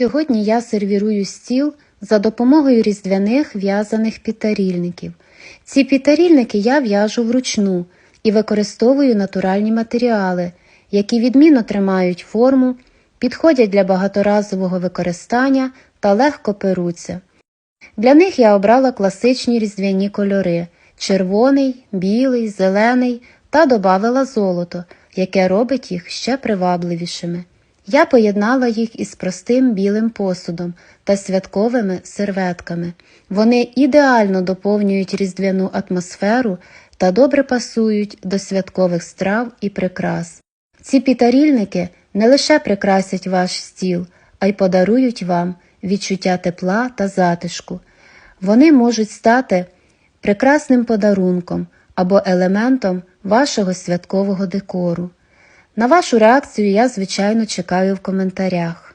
Сьогодні я сервірую стіл за допомогою різдвяних в'язаних підтарільників. Ці підтарільники я в'яжу вручну і використовую натуральні матеріали, які відмінно тримають форму, підходять для багаторазового використання та легко перуться. Для них я обрала класичні різдвяні кольори червоний, білий, зелений та добавила золото, яке робить їх ще привабливішими. Я поєднала їх із простим білим посудом та святковими серветками. Вони ідеально доповнюють різдвяну атмосферу та добре пасують до святкових страв і прикрас. Ці пітарільники не лише прикрасять ваш стіл, а й подарують вам відчуття тепла та затишку. Вони можуть стати прекрасним подарунком або елементом вашого святкового декору. На вашу реакцію я, звичайно, чекаю в коментарях.